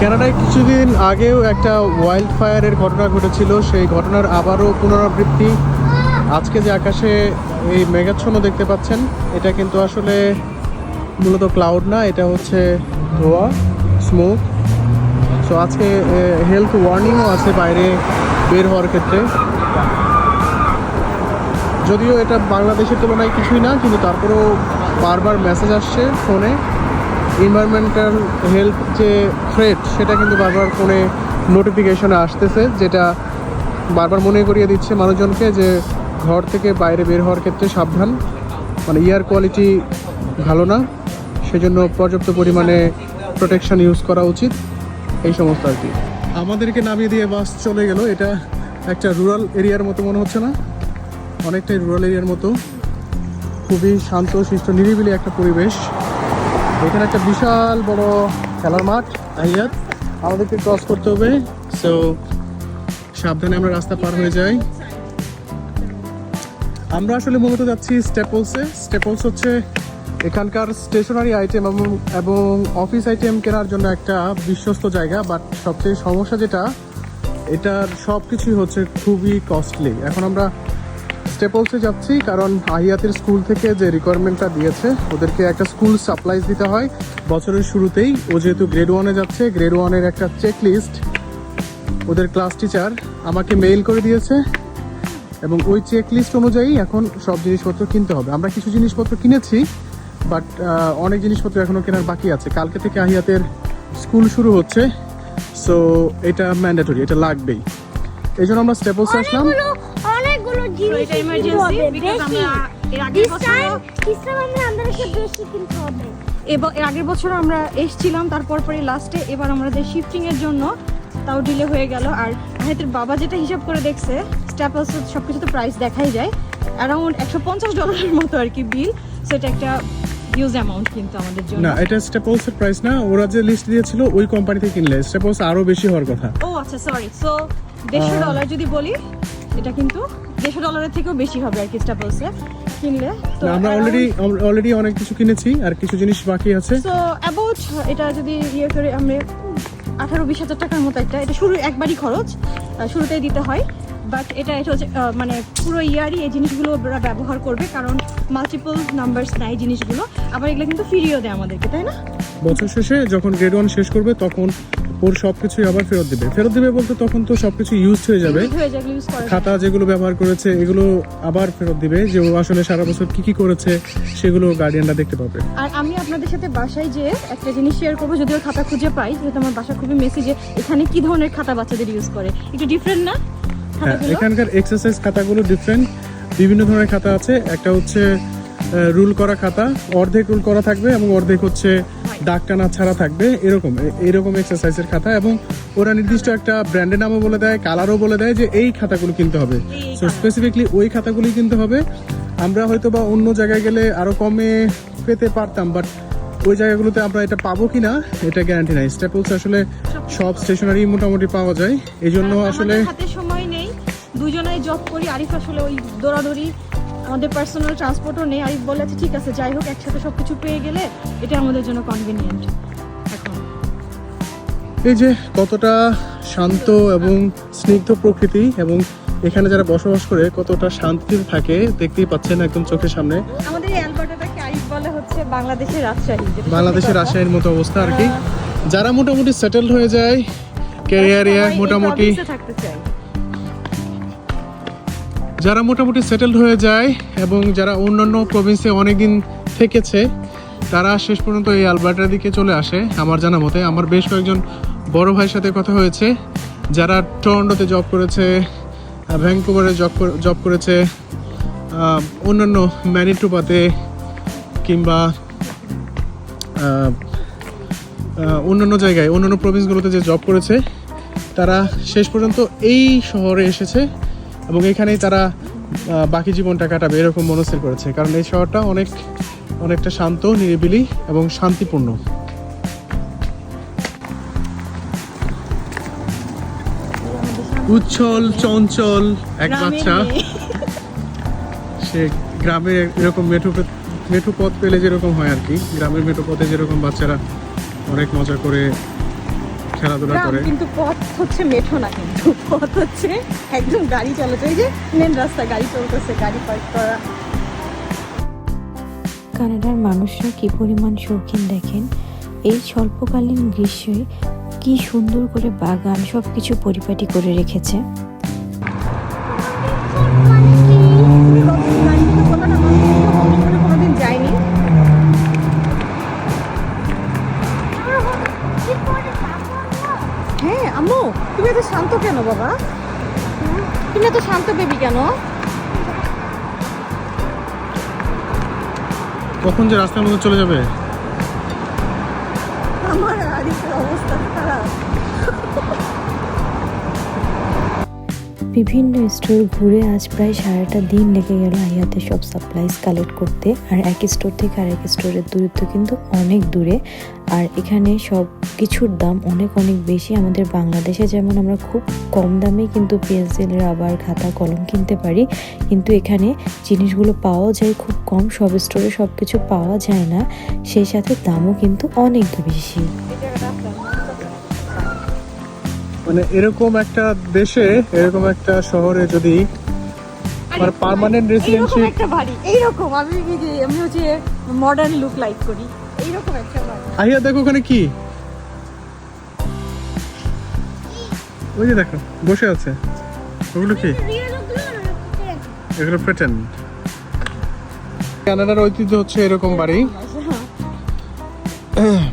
কানাডায় কিছুদিন আগেও একটা ওয়াইল্ড ফায়ারের ঘটনা ঘটেছিল। সেই ঘটনার আবারও পুনরাবৃত্তি। আজকে যে আকাশে এই মেঘাচ্ছন্ন দেখতে পাচ্ছেন, এটা কিন্তু আসলে মূলত ক্লাউড না, এটা হচ্ছে ধোয়া স্মোক সো আজকে হেলথ ওয়ার্নিংও আছে বাইরে বের হওয়ার ক্ষেত্রে। যদিও এটা বাংলাদেশের তুলনায় কিছুই না, কিন্তু তারপরেও বারবার মেসেজ আসছে ফোনে। এনভায়রনমেন্টাল হেলথ যে থ্রেট সেটা কিন্তু বারবার ফোনে নোটিফিকেশনে আসতেছে, যেটা বারবার মনে করিয়ে দিচ্ছে মানুষজনকে যে ঘর থেকে বাইরে বের হওয়ার ক্ষেত্রে সাবধান। মানে এয়ার কোয়ালিটি ভালো না, সেজন্য পর্যাপ্ত পরিমাণে প্রোটেকশন ইউজ করা উচিত, এই সমস্ত আর কি। আমাদেরকে নামিয়ে দিয়ে বাস চলে গেল, এটা একটা রুরাল এরিয়ার মতো মনে হচ্ছে না, অনেকটাই রুরাল এরিয়ার মতো। খুবই শান্ত শিষ্ট নিরিবিলি একটা পরিবেশ। এখানে একটা বিশাল বড় খেলার মাঠ আইয়াত আমাদেরকে ক্রস করতে হবে সো সাবধানে আমরা রাস্তা পার হয়ে যাই। আমরা আসলে মূলত যাচ্ছি স্টেপলসে স্টেপলস হচ্ছে এখানকার স্টেশনারি আইটেম এবং অফিস আইটেম কেনার জন্য একটা বিশ্বস্ত জায়গা বাট সবচেয়ে সমস্যা যেটা, এটার সব কিছুই হচ্ছে খুবই কস্টলি এখন আমরা স্টেপলসে যাচ্ছি, কারণ আহিয়াতের স্কুল থেকে যে রিকোয়ারমেন্টটা দিয়েছে, ওদেরকে একটা স্কুল সাপ্লাইজ দিতে হয়। বছরের শুরুতেই ও যেহেতু গ্রেড ওয়ানে যাচ্ছে গ্রেড ওয়ানের একটা চেক লিস্ট ওদের ক্লাস টিচার আমাকে মেইল করে দিয়েছে, এবং ওই চেক লিস্ট অনুযায়ী এখন সব জিনিসপত্র কিনতে হবে। আমরা কিছু জিনিসপত্র কিনেছি বাট অনেক জিনিসপত্র এখনও কেনার বাকি আছে। কালকে থেকে আহিয়াতের স্কুল শুরু হচ্ছে সো এটা ম্যান্ডেটরি এটা লাগবেই। এই জন্য আমরা স্টেপলসে আসলাম। অনেকগুলো জিনিস এর আগের এর বছর আমরা এসছিলাম তারপর পরে লাস্টে এবার আমাদের শিফটিং এর জন্য তাও ডিলে হয়ে গেল। আর হাইতের বাবা যেটা হিসাব করে দেখছে স্ট্যাপলস সব কিছু তো প্রাইস দেখাই যায়। অ্যারাউন্ড একশো পঞ্চাশ ডলারের মতো আর কি বিল সেটা একটা হিউজ অ্যামাউন্ট কিন্তু আমাদের জন্য। না এটা স্টেপলসের প্রাইস না ওরা যে লিস্ট দিয়েছিল ওই কোম্পানি থেকে কিনলে। স্টেপলস আরও বেশি হওয়ার কথা। ও আচ্ছা সরি সো দেড়শো। ডলার যদি বলি এটা কিন্তু দেড়শো ডলারের থেকেও বেশি হবে আর কি স্টাপলসে কিনলে। তো আমরা অলরেডি অলরেডি অনেক কিছু কিনেছি আর কিছু জিনিস বাকি আছে। সো অ্যাবাউট এটা যদি ইয়ে করে আমরা আঠারো বিশ হাজার টাকার মতো একটা এটা শুরু একবারই খরচ শুরুতেই দিতে হয়। বাট এটা এটা হচ্ছে মানে পুরো ইয়ারই এই জিনিসগুলো ওরা ব্যবহার করবে কারণ মাল্টিপল নাম্বারস নেয় জিনিসগুলো। আবার এগুলো কিন্তু ফিরিয়েও দেয় আমাদেরকে তাই না? বছর শেষে যখন গ্রেড ওয়ান শেষ করবে তখন ওর সব কিছুই আবার ফেরত দিবে। ফেরত দিবে বলতে তখন তো সব কিছু ইউজ হয়ে যাবে। খাতা যেগুলো ব্যবহার করেছে এগুলো আবার ফেরত দিবে যে ও আসলে সারা বছর কি কি করেছে সেগুলো গার্ডিয়ানরা দেখতে পাবে। আর আমি আপনাদের সাথে বাসায় যে একটা জিনিস শেয়ার করব যদিও খাতা খুঁজে পাই যেহেতু আমার বাসা খুবই মেসি যে এখানে কি ধরনের খাতা বাচ্চাদের ইউজ করে। একটু ডিফারেন্ট না? হ্যাঁ এখানকার এক্সারসাইজ খাতাগুলো ডিফারেন্ট বিভিন্ন ধরনের খাতা আছে। একটা হচ্ছে রুল করা খাতা অর্ধেক রুল করা থাকবে এবং অর্ধেক হচ্ছে দাগ টানা ছাড়া থাকবে এরকম এরকম এক্সারসাইজের খাতা এবং ওরা নির্দিষ্ট একটা ব্র্যান্ডের নামও বলে দেয় কালারও বলে দেয় যে এই খাতাগুলো কিনতে হবে। সো স্পেসিফিকলি ওই খাতাগুলি কিনতে হবে। আমরা হয়তো বা অন্য জায়গায় গেলে আরও কমে পেতে পারতাম বাট ওই জায়গাগুলোতে আমরা এটা পাবো কি না এটা গ্যারান্টি নাই। স্টেপলস আসলে সব স্টেশনারি মোটামুটি পাওয়া যায়। এই জন্য আসলে দুজনেই জব করি। আরিফ আসলে ওই দৌড়াদৌড়ি আমাদের পার্সোনাল ট্রান্সপোর্টও নেই। আরিফ বলেছে ঠিক আছে যাই হোক একসাথে সব কিছু পেয়ে গেলে এটা আমাদের জন্য কনভিনিয়েন্ট এখন। এই যে কতটা শান্ত এবং স্নিগ্ধ প্রকৃতি এবং এখানে যারা বসবাস করে কতটা শান্তিতে থাকে দেখতেই পাচ্ছেন একদম চোখের সামনে। আমাদের এই অ্যালবার্টাটাকে আরিফ বলে হচ্ছে বাংলাদেশের রাজশাহী বাংলাদেশের রাজশাহীর মতো অবস্থা আর কি। যারা মোটামুটি সেটেলড হয়ে যায় ক্যারিয়ারে মোটামুটি থাকতে চাই। যারা মোটামুটি সেটেলড হয়ে যায় এবং যারা অন্যান্য প্রভিন্সে অনেকদিন থেকেছে, তারা শেষ পর্যন্ত এই আলবার্টার দিকে চলে আসে। আমার জানা মতে আমার বেশ কয়েকজন বড় ভাইয়ের সাথে কথা হয়েছে, যারা টরন্টোতে জব করেছে ভ্যাঙ্কুভারে জব জব করেছে অন্যান্য ম্যানিটুপাতে কিংবা অন্যান্য জায়গায়, অন্যান্য প্রভিন্সগুলোতে যে জব করেছে, তারা শেষ পর্যন্ত এই শহরে এসেছে। এবং এখানেই তারা বাকি জীবনটা কাটাবে এরকম মনস্থির করেছে। কারণ এই শহরটা অনেক অনেকটা শান্ত নিরিবিলি এবং শান্তিপূর্ণ। উচ্ছল চঞ্চল এক বাচ্চা। সে গ্রামে এরকম মেঠো মেঠো পথ পেলে যেরকম হয় আর কি গ্রামের মেঠো পথে যেরকম বাচ্চারা অনেক মজা করে খেলাধুলা করে। কিন্তু পথ হচ্ছে মেঠো না কিন্তু। পথ হচ্ছে একদম গাড়ি চলেছে এই যে মেন রাস্তা গাড়ি চলতেছে গাড়ি পার্ক করা। কানাডার মানুষরা কি পরিমাণ শৌখিন দেখেন? এই স্বল্পকালীন গ্রীষ্মে কি সুন্দর করে বাগান সব কিছু পরিপাটি করে রেখেছে? হ্যাঁ আম্মু তুমি এত শান্ত কেন বাবা? তুমি এত শান্ত বেবি কেন? কখন যে রাস্তার মধ্যে চলে যাবে? আমার আরিফের অবস্থা খারাপ। বিভিন্ন স্টোর ঘুরে আজ প্রায় সারাটা দিন লেগে গেল আইয়াতে সব সাপ্লাইজ কালেক্ট করতে। আর এক স্টোর থেকে আরেক স্টোরের দূরত্ব কিন্তু অনেক দূরে। আর এখানে সব কিছুর দাম অনেক অনেক বেশি। আমাদের বাংলাদেশে যেমন আমরা খুব কম দামে কিন্তু পেন্সিল রাবার খাতা কলম কিনতে পারি। কিন্তু এখানে জিনিসগুলো পাওয়া যায় খুব কম সব স্টোরে সব কিছু পাওয়া যায় না। সেই সাথে দামও কিন্তু অনেক বেশি। মানে এরকম একটা দেশে এরকম একটা শহরে যদি মানে পার্মানেন্ট রেসিডেন্সিপ একটা বাড়ি এইরকম। আমি যে আমি হচ্ছে মডার্ন লুক লাইক করি এইরকম একটা বাড়ি। আহিয়া দেখো ওখানে কি? ওই যে দেখো বসে আছে। ওগুলো কি। এগুলো কানাডার ঐতিহ্য হচ্ছে এরকম বাড়ি।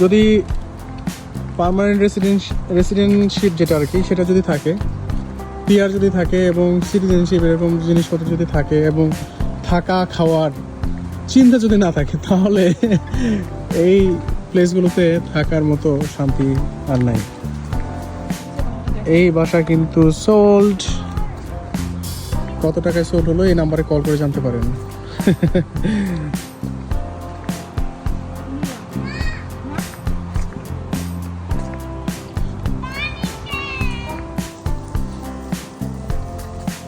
যদি পার্মানেন্ট রেসিডেন্স রেসিডেন্টশিপ যেটা আর কি সেটা যদি থাকে পিআর যদি থাকে এবং সিটিজেনশিপ এরকম জিনিসপত্র যদি থাকে এবং থাকা খাওয়ার চিন্তা যদি না থাকে তাহলে এই প্লেসগুলোতে থাকার মতো শান্তি আর নাই। এই বাসা কিন্তু সোল্ড কত টাকায় সোল্ড হলো? এই নাম্বারে কল করে জানতে পারেন।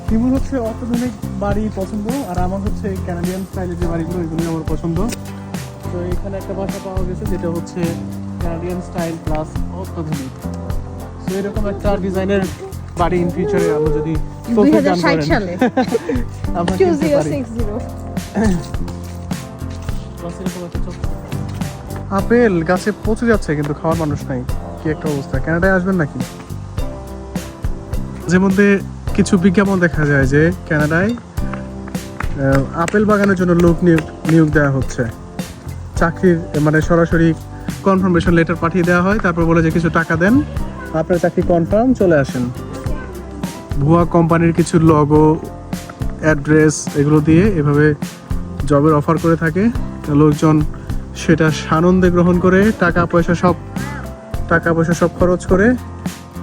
তিমুর হচ্ছে অত্যাধুনিক বাড়ি পছন্দ, আর আমার হচ্ছে ক্যানাডিয়ান স্টাইলের যে বাড়িগুলো এগুলো আমার পছন্দ। তো এখানে একটা বাসা পাওয়া গেছে, যেটা হচ্ছে ক্যানাডিয়ান স্টাইল প্লাস অত্যাধুনিক। তো এরকম একটা ডিজাইনের বাড়ি ইন ফিউচারে আমরা যদি সালে। আমরা আপেল গাছে পচে যাচ্ছে কিন্তু খাওয়ার মানুষ নাই। কি একটা অবস্থা। কানাডায় আসবেন নাকি? যে মধ্যে কিছু বিজ্ঞাপন দেখা যায় যে কানাডায় আপেল বাগানের জন্য লোক নিয়োগ নিয়োগ দেওয়া হচ্ছে। চাকরির মানে সরাসরি কনফার্মেশন লেটার পাঠিয়ে দেওয়া হয়। তারপর বলে যে কিছু টাকা দেন। আপনার চাকরি কনফার্ম চলে আসেন। ভুয়া কোম্পানির কিছু লগো অ্যাড্রেস এগুলো দিয়ে এভাবে জবের অফার করে থাকে। লোকজন সেটা সানন্দে গ্রহণ করে, টাকা পয়সা সব, টাকা পয়সা সব খরচ করে।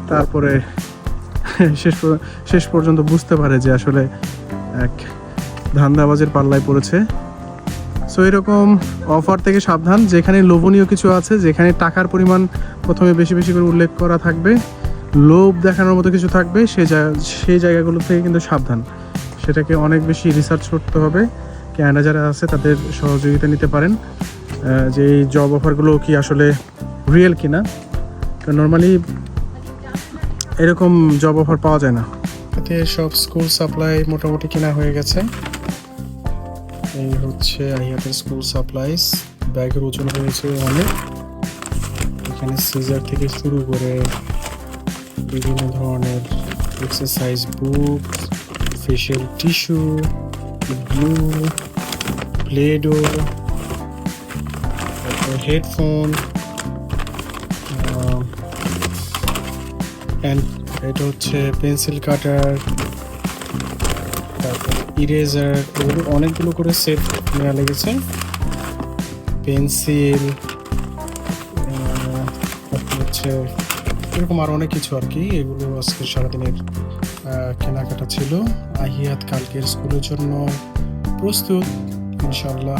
তারপরে শেষ শেষ পর্যন্ত বুঝতে পারে যে আসলে এক ধান্দাবাজের পাল্লায় পড়েছে। সো এরকম অফার থেকে সাবধান, যেখানে লোভনীয় কিছু আছে, যেখানে টাকার পরিমাণ প্রথমে বেশি বেশি করে উল্লেখ করা থাকবে, লোভ দেখানোর মতো কিছু থাকবে, সে সেই জায়গাগুলো থেকে কিন্তু সাবধান। সেটাকে অনেক বেশি রিসার্চ করতে হবে। ক্যানাডা যারা আছে, তাদের সহযোগিতা নিতে পারেন। যে এই জব অফারগুলো কি আসলে রিয়েল কিনা। নর্মালি এরকম জব অফার পাওয়া যায় না। এতে সব স্কুল সাপ্লাই মোটামুটি কেনা হয়ে গেছে। এই হচ্ছে আহিয়াতের স্কুল সাপ্লাইস ব্যাগের ওজন হয়েছে অনেক। এখানে সিজার থেকে শুরু করে বিভিন্ন ধরনের exercise book facial tissue glue Play-Doh তারপর হেডফোন এটা হচ্ছে পেন্সিল কাটার তারপর ইরেজার এগুলো অনেকগুলো করে সেট নেওয়া লেগেছে। পেন্সিল হচ্ছে এরকম আরও অনেক কিছু আর কি এগুলো আজকে সারাদিনের কেনাকাটা ছিল। আহিয়াত কালকের স্কুলের জন্য প্রস্তুত ইনশাল্লাহ